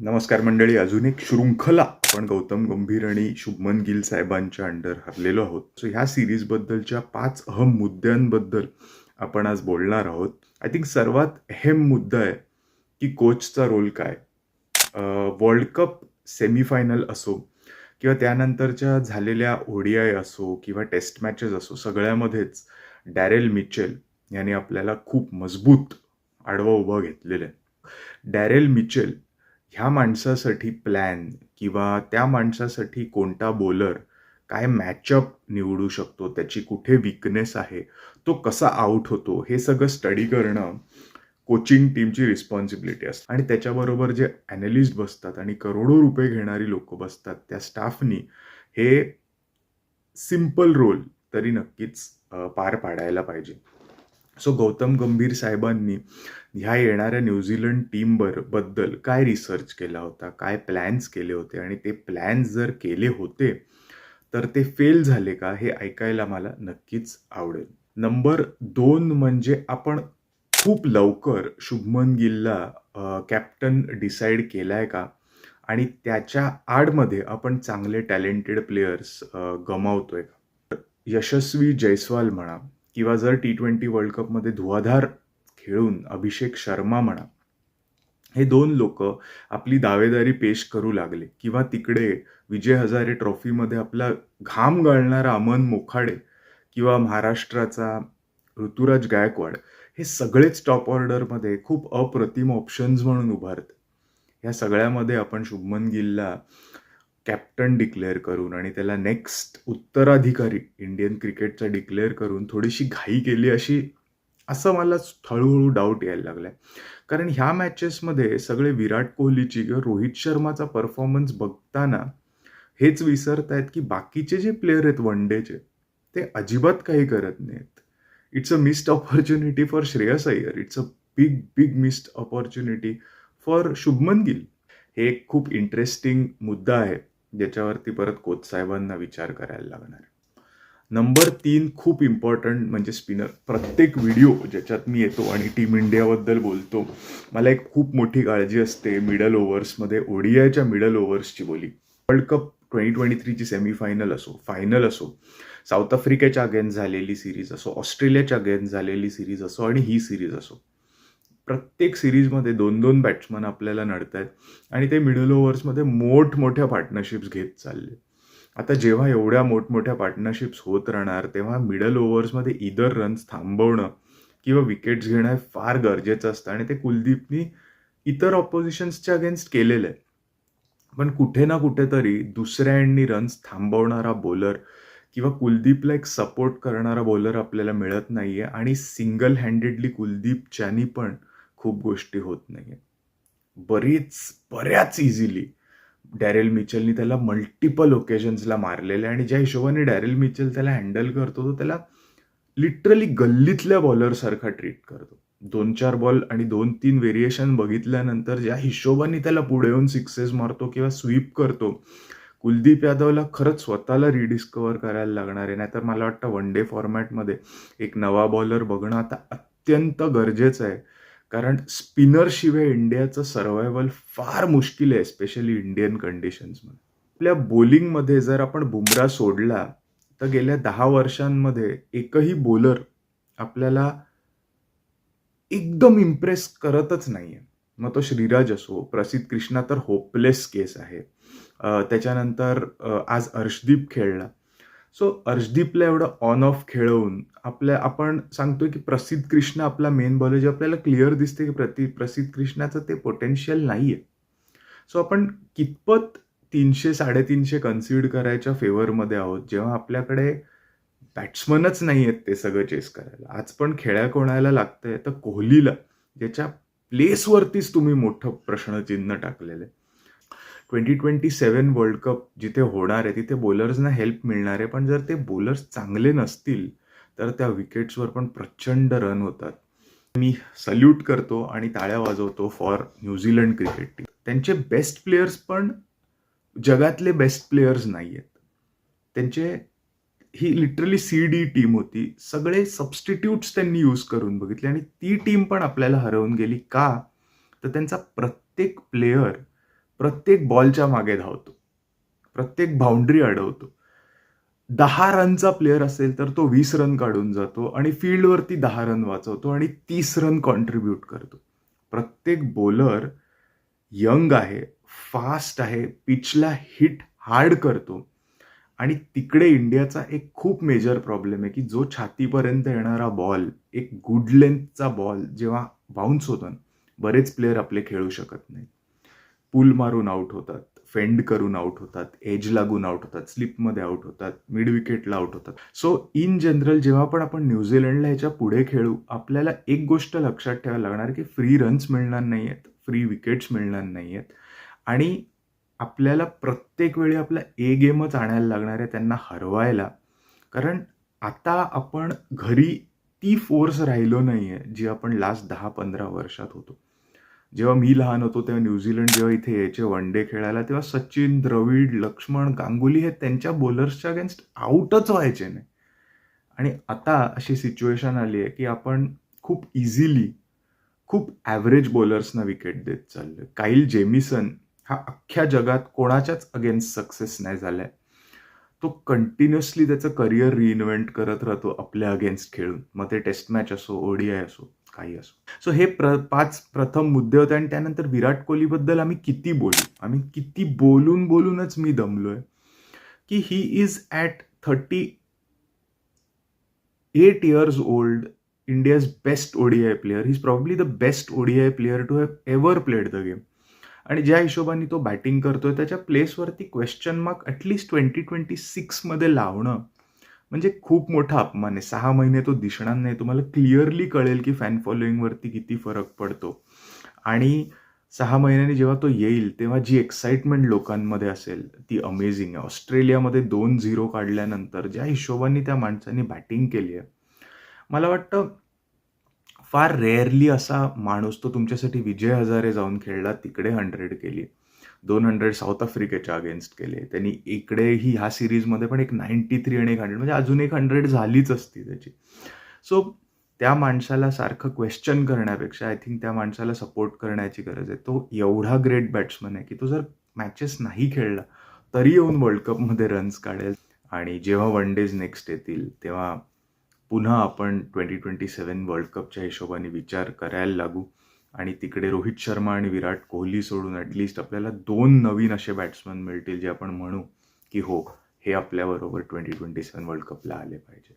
नमस्कार मंडळी अजून एक शृंखला. आपण गौतम गंभीर आणि शुभमन गिल साहेबांच्या अंडर हरलेलो आहोत. सो ह्या सिरीजबद्दलच्या पाच अहम मुद्द्यांबद्दल आपण आज बोलणार आहोत. आय थिंक सर्वात अहम मुद्दा आहे की कोचचा रोल काय? वर्ल्ड कप सेमीफायनल असो किंवा त्यानंतरच्या झालेल्या ओडीआय असो किंवा टेस्ट मॅचेस असो सगळ्यामध्येच डॅरेल मिचेल यांनी आपल्याला खूप मजबूत आडवा उभा घेतलेलं आहे. डॅरेल मिचेल ह्या माणसासाठी प्लॅन किंवा त्या माणसासाठी कोणता बॉलर काय मॅचअप निवडू शकतो त्याची कुठे विकनेस आहे तो कसा आउट होतो हे सगळं स्टडी करणं कोचिंग टीमची रिस्पॉन्सिबिलिटी असते. आणि त्याच्याबरोबर जे ॲनालिस्ट बसतात आणि करोडो रुपये घेणारी लोक बसतात त्या स्टाफनी हे सिंपल रोल तरी नक्कीच पार पाडायला पाहिजे. सो गौतम गंभीर साहेबांनी ह्या येणाऱ्या न्यूझीलंड टीमवर बद्दल काय रिसर्च केला होता? काय प्लॅन्स केले होते? आणि ते प्लॅन्स जर केले होते तर ते फेल झाले का? हे ऐकायला मला नक्कीच आवडेल. नंबर दोन म्हणजे आपण खूप लवकर शुभमन गिलला कॅप्टन डिसाईड केलाय का? आणि त्याच्या आडमध्ये आपण चांगले टॅलेंटेड प्लेयर्स गमावतोय का? यशस्वी जयस्वाल म्हणा किंवा जर टी ट्वेंटी वर्ल्ड कपमध्ये धुवाधार खेळून अभिषेक शर्मा म्हणा हे दोन लोक आपली दावेदारी पेश करू लागले किंवा तिकडे विजय हजारे ट्रॉफीमध्ये आपला घाम गाळणारा अमन मोखाडे किंवा महाराष्ट्राचा ऋतुराज गायकवाड हे सगळेच टॉप ऑर्डरमध्ये खूप अप्रतिम ऑप्शन्स म्हणून उभारत. ह्या सगळ्यामध्ये आपण शुभमन गिलला कॅप्टन डिक्लेअर करून आणि त्याला नेक्स्ट उत्तराधिकारी इंडियन क्रिकेटचा डिक्लेअर करून थोडीशी घाई केली अशी असं मला हळूहळू डाऊट यायला लागलाय. कारण ह्या मॅचेसमध्ये सगळे विराट कोहलीची किंवा रोहित शर्माचा परफॉर्मन्स बघताना हेच विसरत आहेत की बाकीचे जे प्लेयर आहेत वन डेचे ते अजिबात काही करत नाहीत. It's a missed opportunity for Shreyas Iyer it's a big big missed opportunity for Shubman Gill हे एक खूप इंटरेस्टिंग मुद्दा आहे. ज्याच्यावरती परत कोच साहेबांना विचार करायला लागणार. नंबर तीन खूप इम्पॉर्टंट म्हणजे स्पिनर प्रत्येक व्हिडिओ ज्याच्यात मी येतो आणि टीम इंडियाबद्दल बोलतो मला एक खूप मोठी काळजी असते मिडल ओव्हर्समध्ये ओडीआयच्या मिडल ओव्हर्सची बोली. वर्ल्ड कप ट्वेंटी ट्वेंटी थ्रीची सेमीफायनल असो फायनल असो साऊथ आफ्रिकेच्या अगेन्स्ट झालेली सिरीज असो ऑस्ट्रेलियाच्या अगेन्स्ट झालेली सिरीज असो आणि ही सिरीज असो. प्रत्येक सिरीजमध्ये दोन दोन बॅट्समन आपल्याला नडत आहेत आणि ते मिडल ओव्हर्समध्ये मोठमोठ्या पार्टनरशिप्स घेत चालले. आता जेव्हा एवढ्या मोठमोठ्या पार्टनरशिप्स होत राहणार तेव्हा मिडल ओव्हर्समध्ये इदर रन्स थांबवणं किंवा विकेट्स घेणं हे फार गरजेचं असतं. आणि ते कुलदीपनी इतर ऑपोजिशन्सच्या अगेन्स्ट केलेलं आहे. पण कुठे ना कुठेतरी दुसऱ्या एंडनी रन्स थांबवणारा बॉलर किंवा कुलदीपला एक सपोर्ट करणारा बॉलर आपल्याला मिळत नाहीये. आणि सिंगल हँडेडली कुलदीपच्यानी पण खूप गोष्टी होत नाहीये. बरीच बऱ्याच इझिली डॅरेल मिचलनी त्याला मल्टिपल ओकेजन्सला मारलेले आणि ज्या हिशोबाने डॅरेल मिचल त्याला हँडल करतो तो त्याला लिटरली गल्लीतल्या बॉलरसारखा ट्रीट करतो. दोन चार बॉल आणि दोन तीन व्हेरिएशन बघितल्यानंतर ज्या हिशोबाने त्याला पुढे येऊन सिक्सेस मारतो किंवा स्वीप करतो कुलदीप यादवला खरंच स्वतःला रिडिस्कवर करायला लागणार आहे. नाहीतर मला वाटतं वन डे फॉर्मॅटमध्ये एक नवा बॉलर बघणं आता अत्यंत गरजेचं आहे. कारण स्पिनरशिवाय इंडियाचं सर्वायवल फार मुश्किल आहे स्पेशली इंडियन कंडिशन्समध्ये आपल्या बॉलिंगमध्ये जर आपण बुमरा सोडला तर गेल्या दहा वर्षांमध्ये एकही बॉलर आपल्याला एकदम इम्प्रेस करतच नाहीये. मग तो श्रीराज असो प्रसिद्ध कृष्णा तर होपलेस केस आहे. त्याच्यानंतर आज अर्शदीप खेळला. सो अर्शदीपला एवढं ऑन ऑफ खेळवून आपल्या आपण सांगतोय की प्रसिद्ध कृष्णा आपला मेन बॉलर जे आपल्याला क्लिअर दिसते की प्रति प्रसिद्ध कृष्णाचं ते पोटेन्शियल नाही आहे सो आपण कितपत तीनशे साडेतीनशे कन्सिड करायच्या फेवरमध्ये आहोत जेव्हा आपल्याकडे बॅट्समनच नाही आहेत ते सगळं चेस करायला. आज पण खेळ्या कोणाला लागतंय? तर कोहलीला ज्याच्या प्लेसवरतीच तुम्ही मोठं प्रश्नचिन्ह टाकलेलं आहे. Twenty twenty seven world cup जिथे होणार आहे तिथे बॉलर्सना हेल्प मिळणार आहे. पण जर ते बॉलर्स चांगले नसतील तर त्या विकेट्सवर पण प्रचंड रन होतात. मी सल्यूट करतो आणि टाळ्या वाजवतो for New Zealand cricket team त्यांचे बेस्ट प्लेयर्स पण जगातले बेस्ट प्लेयर्स नाही आहेत त्यांचे ही लिटरली सी डी टीम होती. सगळे सबस्टिट्यूट्स त्यांनी यूज करून बघितले आणि ती टीम पण आपल्याला हरवून गेली. का? तर त्यांचा प्रत्येक प्लेयर प्रत्येक बॉलच्या मागे धावतो. प्रत्येक बाउंड्री अडवतो. दहा रनचा प्लेअर असेल तर तो वीस रन काढून जातो आणि फील्डवरती दहा रन वाचवतो आणि तीस रन कॉन्ट्रीब्यूट करतो. प्रत्येक बॉलर यंग आहे फास्ट आहे पिचला हिट हार्ड करतो. आणि तिकडे इंडियाचा एक खूप मेजर प्रॉब्लेम आहे की जो छातीपर्यंत येणारा बॉल एक गुड लेंथचा बॉल जेव्हा बाउन्स होतो ना बरेच प्लेयर आपले खेळू शकत नाहीत. पूल मारून आउट होतात फेंड करून आउट होतात एज लागून आउट होतात स्लिपमध्ये आउट होतात मिड विकेटला आउट होतात. सो इन जनरल जेव्हा पण आपण न्यूझीलंडला याच्यापुढे खेळू आपल्याला एक गोष्ट लक्षात ठेवायला लागणार की फ्री रन्स मिळणार नाही आहेत फ्री विकेट्स मिळणार नाही आहेत आणि आपल्याला प्रत्येक वेळी आपला ए गेमच आणायला लागणार आहे त्यांना हरवायला. कारण आता आपण घरी ती फोर्स राहिलो नाही आहे जी आपण लास्ट दहा पंधरा वर्षात होतो. जेव्हा मी लहान होतो तेव्हा न्यूझीलंड जेव्हा इथे यायचे वन डे खेळायला तेव्हा सचिन द्रविड लक्ष्मण गांगुली हे त्यांच्या बॉलर्सच्या अगेन्स्ट आउटच व्हायचे नाही. आणि आता अशी सिच्युएशन आली आहे की आपण खूप इझिली खूप ॲव्हरेज बॉलर्सना विकेट देत चाललो काईल जेमिसन हा अख्ख्या जगात कोणाच्याच अगेन्स्ट सक्सेस नाही झालाय. तो कंटिन्युअसली त्याचं करिअर रिइन्व्हेंट करत राहतो आपल्या अगेन्स्ट खेळून. मग ते टेस्ट मॅच असो ओडीआय असो काही असो. सो हे प्र पाच प्रथम मुद्दे होते आणि त्यानंतर विराट कोहलीबद्दल आम्ही किती बोलू? आम्ही किती बोलून बोलूनच मी दमलोय की he is at thirty eight years old India's best ODI player he is probably the best ODI player to have ever played the game आणि ज्या हिशोबाने तो बॅटिंग करतोय त्याच्या प्लेसवरती question mark at least twenty twenty सिक्समध्ये लावणं म्हणजे खूप मोठा अपमान आहे. सहा महिने तो दिसणार नाही. तुम्हाला क्लिअरली कळेल की फॅन फॉलोईंगवरती किती फरक पडतो. आणि सहा महिन्यांनी जेव्हा तो येईल तेव्हा जी एक्साइटमेंट लोकांमध्ये असेल ती अमेझिंग आहे. ऑस्ट्रेलियामध्ये दोन झिरो काढल्यानंतर ज्या हिशोबाने त्या माणसांनी बॅटिंग केली आहे मला वाटतं फार रेअरली असा माणूस तो तुमच्यासाठी विजय हजारे जाऊन खेळला तिकडे हंड्रेड केली. दोन हंड्रेड साऊथ आफ्रिकेच्या अगेन्स्ट केले. त्यांनी इकडेही ह्या सिरीजमध्ये पण एक नाईन्टी थ्री आणि एक हंड्रेड म्हणजे अजून एक हंड्रेड झालीच असती त्याची. सो त्या माणसाला सारखं क्वेश्चन करण्यापेक्षा आय थिंक त्या माणसाला सपोर्ट करण्याची गरज आहे. तो एवढा ग्रेट बॅट्समन आहे की तो जर मॅचेस नाही खेळला तरी येऊन वर्ल्ड कपमध्ये रन्स काढेल. आणि जेव्हा वन डेज नेक्स्ट येतील तेव्हा पुन्हा आपण ट्वेंटी ट्वेंटी सेवन वर्ल्ड कपच्या हिशोबाने विचार करायला लागू. आणि तिकडे रोहित शर्मा आणि विराट कोहली सोडून ॲटलिस्ट आपल्याला दोन नवीन असे बॅट्समन मिळतील जे आपण म्हणू की हो हे आपल्याबरोबर ट्वेंटी ट्वेंटी सेवन वर्ल्ड कपला आले पाहिजे.